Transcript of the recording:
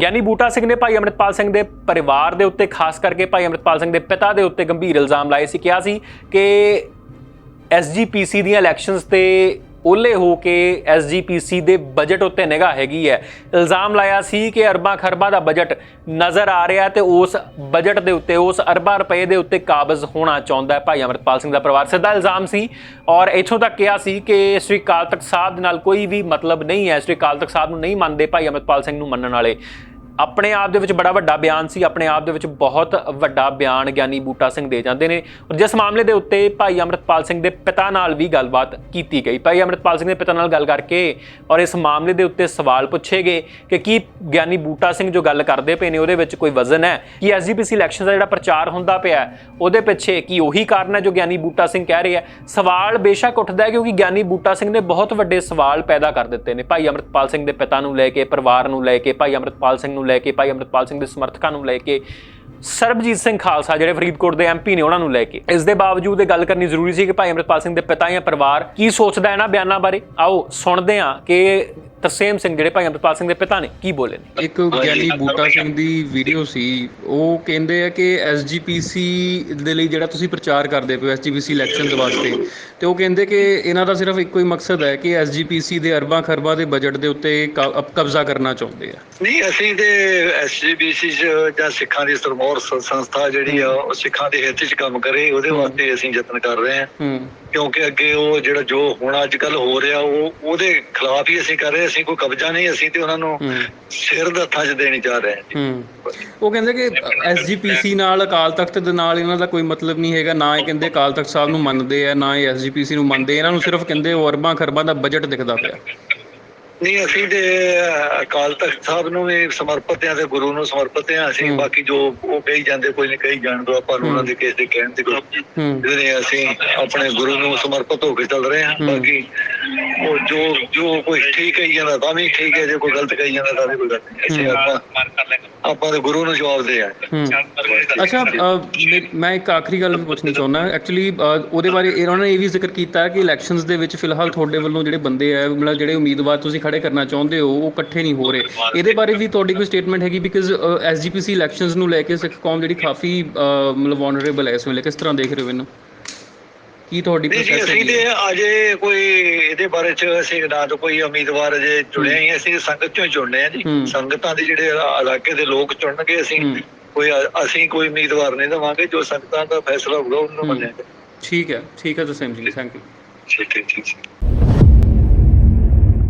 ਗਿਆਨੀ ਬੂਟਾ ਸਿੰਘ ਨੇ ਭਾਈ ਅੰਮ੍ਰਿਤਪਾਲ ਸਿੰਘ ਦੇ ਪਰਿਵਾਰ ਦੇ ਉੱਤੇ, ਖਾਸ ਕਰਕੇ ਭਾਈ ਅੰਮ੍ਰਿਤਪਾਲ ਸਿੰਘ ਦੇ ਪਿਤਾ ਦੇ ਉੱਤੇ ਗੰਭੀਰ ਇਲਜ਼ਾਮ ਲਾਏ ਸੀ। ਕਿਹਾ ਸੀ ਕਿ ਐਸਜੀਪੀਸੀ ਦੀਆਂ ਇਲੈਕਸ਼ਨਸ ਤੇ ਓਲੇ ਹੋ ਕੇ ਐਸਜੀਪੀਸੀ ਦੇ ਬਜਟ ਉੱਤੇ ਨਿਗਾਹ ਹੈਗੀ ਹੈ। ਇਲਜ਼ਾਮ ਲਾਇਆ ਸੀ ਕਿ ਅਰਬਾਂ ਖਰਬਾਂ ਦਾ ਬਜਟ ਨਜ਼ਰ ਆ ਰਿਹਾ ਤੇ ਉਸ ਬਜਟ ਦੇ ਉੱਤੇ, ਉਸ ਅਰਬਾਂ ਰੁਪਏ ਦੇ ਉੱਤੇ ਕਾਬਜ਼ ਹੋਣਾ ਚਾਹੁੰਦਾ ਹੈ। ਭਾਈ ਅਮਰਪਾਲ ਸਿੰਘ ਦਾ ਪਰਿਵਾਰ ਸਿੱਧਾ ਇਲਜ਼ਾਮ ਸੀ ਔਰ ਇੱਥੋਂ ਤੱਕ ਕਿਹਾ ਸੀ ਕਿ ਸ੍ਰੀ ਕਾਲ ਤਖਤ ਸਾਹਿਬ ਦੇ ਨਾਲ ਕੋਈ ਵੀ ਮਤਲਬ ਨਹੀਂ ਹੈ। ਸ੍ਰੀ ਕਾਲ ਤਖਤ ਸਾਹਿਬ ਨੂੰ ਨਹੀਂ ਮੰਨਦੇ ਭਾਈ ਅਮਰਪਾਲ ਸਿੰਘ ਨੂੰ ਮੰਨਣ ਵਾਲੇ। ਆਪਣੇ ਆਪ ਦੇ ਵਿੱਚ ਬੜਾ ਵੱਡਾ ਬਿਆਨ ਸੀ, ਆਪਣੇ ਆਪ ਦੇ ਵਿੱਚ ਬਹੁਤ ਵੱਡਾ ਬਿਆਨ ਗਿਆਨੀ ਬੂਟਾ ਸਿੰਘ ਦੇ ਜਾਂਦੇ ਨੇ। ਔਰ ਜਿਸ ਮਾਮਲੇ ਦੇ ਉੱਤੇ ਭਾਈ ਅਮਰਤਪਾਲ ਸਿੰਘ ਦੇ ਪਿਤਾ ਨਾਲ ਵੀ ਗੱਲਬਾਤ ਕੀਤੀ ਗਈ। ਭਾਈ ਅਮਰਤਪਾਲ ਸਿੰਘ ਦੇ ਪਿਤਾ ਨਾਲ ਗੱਲ ਕਰਕੇ ਔਰ ਇਸ ਮਾਮਲੇ ਦੇ ਉੱਤੇ ਸਵਾਲ ਪੁੱਛੇ ਗਏ ਕਿ ਕੀ ਗਿਆਨੀ ਬੂਟਾ ਸਿੰਘ ਜੋ ਗੱਲ ਕਰਦੇ ਪਏ ਨੇ, ਉਹਦੇ ਵਿੱਚ ਕੋਈ ਵਜ਼ਨ ਹੈ? ਕਿ ਐਸਜੀਪੀਸੀ ਇਲੈਕਸ਼ਨ ਦਾ ਜਿਹੜਾ ਪ੍ਰਚਾਰ ਹੁੰਦਾ ਪਿਆ ਉਹਦੇ ਪਿੱਛੇ ਕੀ ਉਹੀ ਕਾਰਨ ਹੈ ਜੋ ਗਿਆਨੀ ਬੂਟਾ ਸਿੰਘ ਕਹਿ ਰਹੇ ਹੈ? ਸਵਾਲ ਬੇਸ਼ੱਕ ਉੱਠਦਾ ਹੈ ਕਿਉਂਕਿ ਗਿਆਨੀ ਬੂਟਾ ਸਿੰਘ ਨੇ ਬਹੁਤ ਵੱਡੇ ਸਵਾਲ ਪੈਦਾ ਕਰ ਦਿੱਤੇ ਨੇ। ਭਾਈ ਅਮਰਤਪਾਲ ਸਿੰਘ ਦੇ ਪਿਤਾ ਨੂੰ ਲੈ ਕੇ, ਪਰਿਵਾਰ ਨੂੰ ਲੈ ਕੇ, ਭਾਈ ਅਮਰਤਪਾਲ ਸਿੰਘ ਨੂੰ ਲੈ ਕੇ ਭਾਈ ਅਮਰਤਪਾਲ ਸਿੰਘ ਦੇ ਸਮਰਥਕਾਂ ਨੂੰ ਲੈ ਕੇ, ਸਰਬਜੀਤ ਸਿੰਘ ਖਾਲਸਾ ਜਿਹੜੇ ਫਰੀਦਕੋਟ ਦੇ ਐਮਪੀ ਨੇ ਉਹਨਾਂ ਨੂੰ ਲੈ ਕੇ। ਇਸ ਦੇ ਬਾਵਜੂਦ ਇਹ ਗੱਲ ਕਰਨੀ ਜ਼ਰੂਰੀ ਸੀ ਕਿ ਭਾਈ ਅਮਰਤਪਾਲ ਸਿੰਘ ਦੇ ਪਿਤਾ ਜਾਂ ਪਰਿਵਾਰ ਕੀ ਸੋਚਦਾ ਹੈ ਨਾ ਬਿਆਨਾਂ ਬਾਰੇ? ਆਓ, ਸੁਣਦੇ ਹਾਂ ਕਿ ਤਰਸੇਮ ਸਿੰਘ ਜਿਹੜੇ ਭਾਈ ਅਮਰਤਪਾਲ ਸਿੰਘ ਦੇ ਪਿਤਾ ਨੇ ਕੀ ਬੋਲੇ ਨੇ? ਇੱਕ ਗਿਆਨੀ ਬੂਟਾ ਸਿੰਘ ਦੀ ਵੀਡੀਓ ਸੀ ਉਹ ਕਹਿੰਦੇ ਆ ਕਿ ਐਸਜੀਪੀਸੀ ਦੇ ਲਈ ਜਿਹੜਾ ਤੁਸੀਂ ਪ੍ਰਚਾਰ ਕਰਦੇ ਪਏ ਐਸਜੀਪੀਸੀ ਇਲੈਕਸ਼ਨਸ ਵਾਸਤੇ ਤੇ ਉਹ ਕਹਿੰਦੇ ਕਿ ਇਹਨਾਂ ਦਾ ਸਿਰਫ ਇੱਕੋ ਹੀ ਮਕਸਦ ਹੈ ਕਿ ਐਸਜੀਪੀਸੀ ਦੇ ਅਰਬਾਂ ਖਰਬਾਂ ਦੇ ਬਜਟ ਦੇ ਉੱਤੇ ਕਬਜ਼ਾ ਕਰਨਾ ਚਾਹੁੰਦੇ ਆ। ਨਹੀਂ ਅਸੀਂ ਤੇ ਐਸਜੀਬੀਸੀ ਚ ਜਾਂ ਸਿੱਖਾਂ ਦੀ ਸਰਮੌਰ ਸੰਸਥਾ ਜਿਹੜੀ ਆ ਉਹ ਸਿੱਖਾਂ ਦੇ ਹਿੱਤ ਚ ਕੰਮ ਕਰੇ ਉਹਦੇ ਵਾਸਤੇ ਅਸੀਂ ਯਤਨ ਕਰ ਰਹੇ ਹਾਂ। ਹੂੰ। ਕਿਉਂਕਿ ਅੱਗੇ ਉਹ ਜਿਹੜਾ ਜੋ ਹੁਣ ਅੱਜ ਕੱਲ ਹੋ ਰਿਹਾ ਉਹ ਉਹਦੇ ਖਿਲਾਫ ਹੀ ਅਸੀਂ ਕਰ ਰਹੇ ਅਸੀਂ ਕੋਈ ਕਬਜ਼ਾ ਨਹੀਂ ਅਸੀਂ ਤੇ ਉਹਨਾਂ ਨੂੰ ਸਿਰ ਦੇ ਹੱਥਾਂ 'ਚ ਦੇਣੀ ਚਾਹ ਰਹੇ ਹੂੰ ਉਹ ਕਹਿੰਦੇ ਕਿ ਐਸਜੀਪੀਸੀ ਨਾਲ ਅਕਾਲ ਤਖਤ ਦੇ ਨਾਲ ਇਹਨਾਂ ਦਾ ਕੋਈ ਮਤਲਬ ਨਹੀਂ ਹੈਗਾ ਨਾ ਇਹ ਕਹਿੰਦੇ ਅਕਾਲ ਤਖਤ ਸਾਹਿਬ ਨੂੰ ਮੰਨਦੇ ਆ ਨਾ ਇਹ ਐਸਜੀਪੀਸੀ ਨੂੰ ਮੰਨਦੇ ਇਹਨਾਂ ਨੂੰ ਸਿਰਫ ਕਹਿੰਦੇ ਉਹ ਅਰਬਾਂ ਖਰਬਾਂ ਦਾ ਬਜਟ ਦਿਖਦਾ ਪਿਆ। ਨਹੀਂ ਅਸੀਂ ਤੇ ਅਕਾਲ ਤਖਤ ਸਾਹਿਬ ਨੂੰ ਵੀ ਸਮਰਪਿਤ ਹਾਂ ਤੇ ਗੁਰੂ ਨੂੰ ਸਮਰਪਿਤ ਹਾਂ ਅਸੀਂ। ਬਾਕੀ ਜੋ ਉਹ ਕਹੀ ਜਾਂਦੇ ਕੋਈ ਨਹੀਂ ਕਹੀ ਜਾਣ ਦੋ ਆਪਾਂ ਉਹਨਾਂ ਦੇ ਕੇਸ ਦੇ ਕਹਿਣ ਤੇ ਕੋਈ ਜਿਹੜੇ ਅਸੀਂ ਆਪਣੇ ਗੁਰੂ ਨੂੰ ਸਮਰਪਿਤ ਹੋ ਕੇ ਚੱਲ ਰਹੇ ਹੂੰ। ਬਾਕੀ ਉਹ ਜੋ ਜੋ ਕੋਈ ਠੀਕ ਕਹੀ ਜਾਂਦਾ ਤਾਂ ਵੀ ਠੀਕ ਹੈ ਜੇ ਕੋਈ ਗਲਤ ਕਹੀ ਜਾਂਦਾ ਤਾਂ ਵੀ ਕੋਈ ਗਲਤ ਹੂੰ। ਆਪਾਂ ਆਪਾਂ ਦੇ ਗੁਰੂ ਨੂੰ ਜਵਾਬ ਦੇ ਆ। ਹੂੰ। ਅੱਛਾ ਮੇ- ਇੱਕ ਆਖਰੀ ਗੱਲ ਪੁੱਛਣੀ ਚਾਹੁੰਦਾ। ਐਕਚੁਅਲੀ ਉਹਦੇ ਬਾਰੇ ਇਹਨਾਂ ਨੇ ਇਹ ਵੀ ਜ਼ਿਕਰ ਕੀਤਾ ਕਿ ਇਲੈਕਸ਼ਨਸ ਦੇ ਵਿੱਚ ਫਿਲਹਾਲ ਤੁਹਾਡੇ ਵੱਲੋਂ ਜਿਹੜੇ ਬੰਦੇ ਆ ਮਤਲਬ ਜਿਹੜੇ ਉਮੀਦਵਾਰ ਤੁਸੀਂ ਖੜੇ ਕਰਨਾ ਚਾਹੁੰਦੇ ਹੋ ਉਹ ਇਕੱਠੇ ਨਹੀਂ ਹੋ ਰਹੇ। ਇਹਦੇ ਬਾਰੇ ਵੀ ਤੁਹਾਡੀ ਕੋਈ ਸਟੇਟਮੈਂਟ ਹੈਗੀ? ਬਿਕਾਜ਼ ਐਸਜੀਪੀਸੀ ਇਲੈਕਸ਼ਨਸ ਨੂੰ ਲੈ ਕੇ ਸਿੱਖ ਕੌਮ ਜਿਹੜੀ ਕਾਫੀ ਮਤਲਬ ਵਨਰੇਬਲ ਹੈ ਇਸ ਵੇਲੇ। ਕਿਸ ਤਰ੍ਹਾਂ ਦੇਖ ਰਹੇ ਹੋ ਇਹਨੂੰ? ਕੀ ਤੁਹਾਡੀ ਨਹੀਂ ਜੀ ਅਸੀਂ ਤੇ? ਅਜੇ ਕੋਈ ਇਹਦੇ ਬਾਰੇ ਚ ਅਸੀਂ ਨਾ ਤਾਂ ਕੋਈ ਉਮੀਦਵਾਰ ਅਜੇ ਜੁੜਿਆ ਹੀ ਅਸੀਂ ਸੰਗਤ ਚੋਂ ਜੁੜਨੇ ਆ ਜੀ। ਸੰਗਤਾਂ ਦੇ ਜਿਹੜੇ ਇਲਾਕੇ ਦੇ ਲੋਕ ਚੁਣਨਗੇ ਅਸੀਂ। ਕੋਈ ਅਸੀਂ ਕੋਈ ਉਮੀਦਵਾਰ ਨਹੀਂ ਦੇਵਾਂਗੇ ਜੋ ਸੰਗਤਾਂ ਦਾ ਫੈਸਲਾ ਹੋਊਗਾ ਉਹਨੂੰ ਹੂੰ। ਮੰਨਾਂਗੇ ਠੀਕ ਹੈ ਠੀਕ ਹੈ ਜਸੇਮ ਜੀ ਥੈਂਕ ਯੂ ਠੀਕ ਠੀਕ ਹੈ